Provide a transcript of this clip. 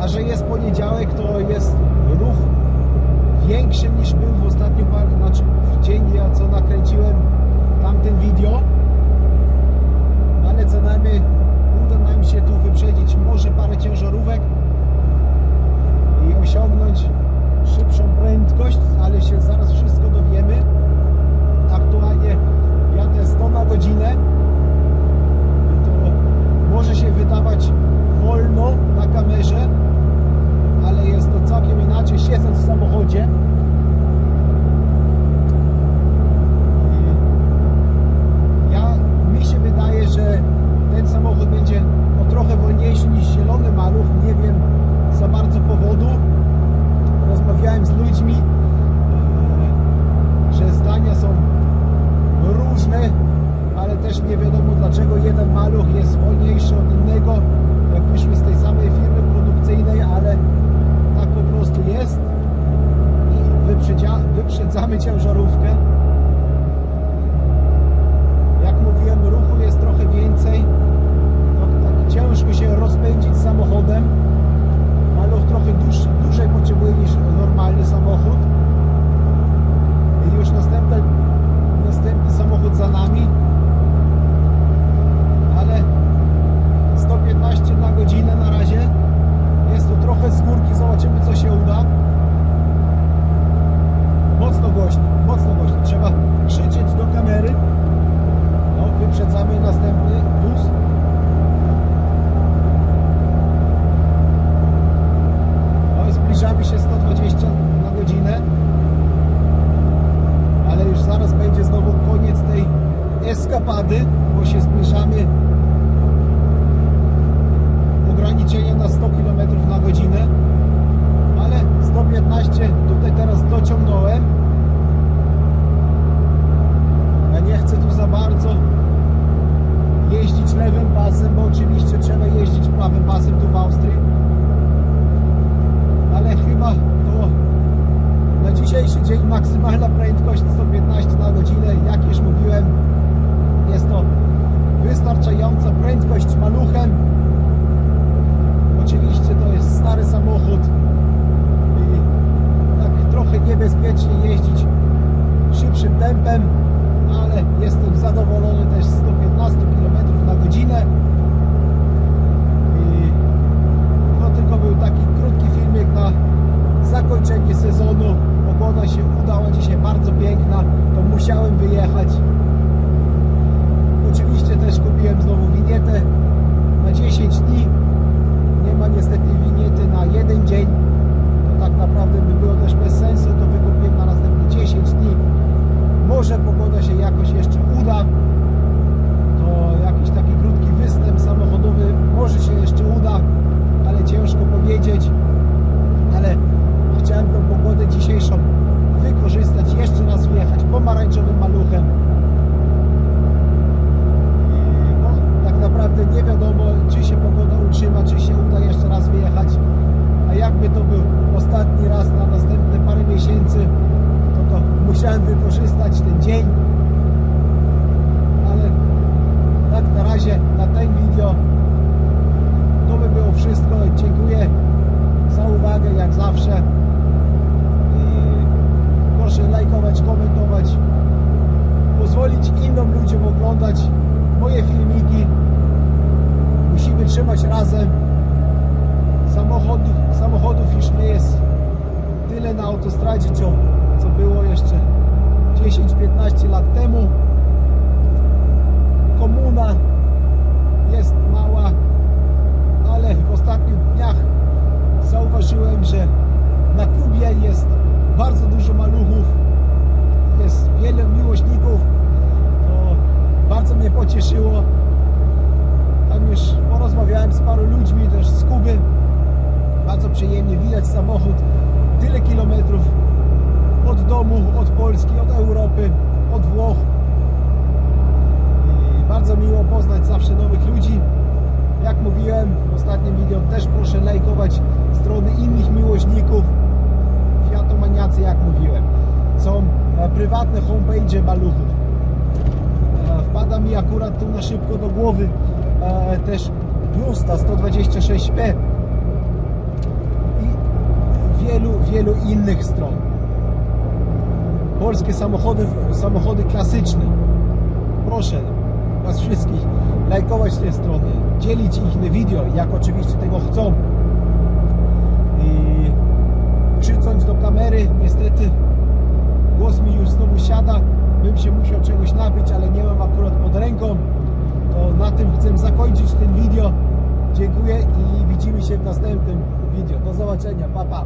A że jest poniedziałek, to jest ruch większy niż był w ostatnim par, znaczy w dzień, ja co nakręciłem tamten video. Ale co najmniej uda nam się tu wyprzedzić może parę ciężarówek i osiągnąć szybszą prędkość, ale się zaraz wszystko dowiemy. Aktualnie jadę 100 na godzinę. To może się wydawać wolno na kamerze, ale jest to całkiem inaczej siedząc w samochodzie. I Ja, mi się wydaje, że ten samochód będzie o trochę wolniejszy niż zielony maluch. Nie wiem za bardzo powodu. Rozmawiałem z ludźmi, e, że zdania są różne, ale też nie wiadomo dlaczego jeden maluch jest wolniejszy od innego. Jakbyśmy z tej samej firmy produkcyjnej, ale tak po prostu jest. I wyprzedzamy ciężarówkę. Jak mówiłem, ruchu jest trochę więcej. No, tak ciężko się rozpędzić samochodem. Maluch trochę dłuż, dłużej potrzebuje niż normalny samochód. I już następny, następny samochód za nami. Ale 115 na godzinę na razie. Jest to trochę z górki, zobaczymy co się uda. Mocno głośno, mocno głośno. Trzeba krzyczeć do kamery. Wyprzedzamy następny wóz. No, zbliżamy się 120 na godzinę. Ale już zaraz będzie znowu koniec tej eskapady, bo się zbliżamy ograniczenie na 100 km na godzinę. Ale 115 tutaj teraz dociągnąłem. Ja nie chcę tu za bardzo jeździć lewym pasem, bo oczywiście trzeba jeździć prawym pasem tu w Austrii. Ale chyba to na dzisiejszy dzień maksymalna prędkość 115 na godzinę. Jak już mówiłem, jest to wystarczająca prędkość maluchem. Oczywiście to jest stary samochód i tak trochę niebezpiecznie jeździć szybszym tempem, ale jestem zadowolony też z 115 km na godzinę. I to tylko był taki krótki filmik na zakończenie sezonu. Pogoda się udała dzisiaj bardzo piękna, to musiałem wyjechać. Oczywiście też kupiłem znowu winietę na 10 dni. Nie ma niestety winiety na jeden dzień. To tak naprawdę by było też bez sensu, to wykupiłem na następne 10 dni. Może pogoda się jakoś jeszcze uda. To jakiś taki krótki występ samochodowy może się jeszcze uda, ale ciężko powiedzieć. Ale chciałem tą pogodę dzisiejszą wykorzystać, jeszcze raz wjechać pomarańczowym maluchem. I, No, tak naprawdę nie wiadomo, czy się pogoda utrzyma, czy się uda jeszcze raz wyjechać. A jakby to był ostatni raz na następne parę miesięcy, to to musiałem wykorzystać ten dzień. Ale tak na razie na ten video to by było wszystko. Dziękuję za uwagę jak zawsze. I proszę lajkować, komentować, pozwolić innym ludziom oglądać moje filmiki. Musimy trzymać razem. Samochodów, samochodów już nie jest tyle na autostradzie, co, co było jeszcze 10-15 lat temu. Komuna jest mała, ale w ostatnich dniach zauważyłem, że na Kubie jest bardzo dużo maluchów, jest wiele miłośników. To bardzo mnie pocieszyło. Tam już Porozmawiałem z paru ludźmi też z Kuby. Bardzo przyjemnie widać samochód. Tyle kilometrów od domu, od Polski, od Europy, od Włoch. I bardzo miło poznać zawsze nowych ludzi. Jak mówiłem w ostatnim wideo, też proszę lajkować strony innych miłośników. Fiatomaniacy, jak mówiłem. Są e, prywatne homepage maluchów. E, Wpada mi akurat tu na szybko do głowy e, też Justa 126p i wielu, wielu innych stron. Polskie samochody, samochody klasyczne. Proszę Was wszystkich lajkować te strony, dzielić ich na video, jak oczywiście tego chcą. I krzycząc do kamery, niestety głos mi już znowu siada. Bym się musiał czegoś nabyć, ale nie mam akurat pod ręką. To na tym chcę zakończyć ten video. Dziękuję i widzimy się w następnym video. Do zobaczenia. Pa, pa.